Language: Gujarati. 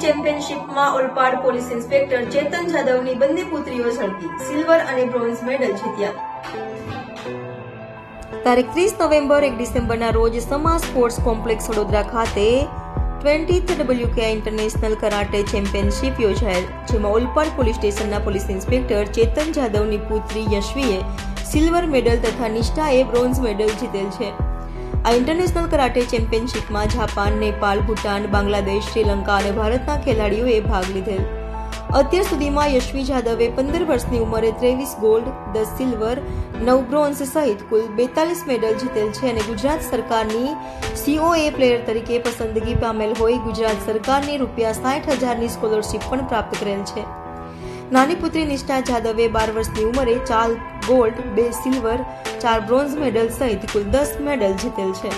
ચેમ્પિયનશિપમાં ઓલપાડ પોલીસ ઇન્સ્પેક્ટર ચેતન જાદવની બંને પુત્રીઓ ઝડપી. સિલ્વર અને બ્રોન્ઝ મેડલ જીત્યા. તારીખ ત્રીસ નવેમ્બર એક ડિસેમ્બરના રોજ સમા સ્પોર્ટ્સ કોમ્પ્લેક્સ વડોદરા ખાતે twentieth WK international karate championship યોજાયેલ, જેમાં ઓલપાડ પોલીસ સ્ટેશનના પોલીસ ઇન્સ્પેક્ટર ચેતન જાદવની પુત્રી યશવીએ સિલ્વર મેડલ તથા નિષ્ઠાએ બ્રોન્ઝ મેડલ જીતેલ છે. આ ઇન્ટરનેશનલ કરાટે ચેમ્પિયનશિપમાં જાપાન, નેપાળ, ભૂટાન, બાંગ્લાદેશ, શ્રીલંકા અને ભારતના ખેલાડીઓએ ભાગ લીધેલ. અત્યાર સુધીમાં યશવી જાદવે પંદર વર્ષની ઉંમરે ત્રેવીસ ગોલ્ડ દસ સિલ્વર નવ બ્રોન્ઝ સહિત કુલ બેતાલીસ મેડલ જીતેલ છે અને ગુજરાત સરકારની સીઓએ પ્લેયર તરીકે પસંદગી પામેલ હોય ગુજરાત સરકારની રૂપિયા સાઠ હજારની સ્કોલરશીપ પણ પ્રાપ્ત કરેલ છે. નાની પુત્રી નિષ્ઠા જાદવે બાર વર્ષની ઉંમરે ચાર ગોલ્ડ બે સિલ્વર ચાર બ્રોન્ઝ મેડલ સહિત કુલ દસ મેડલ જીતેલ છે.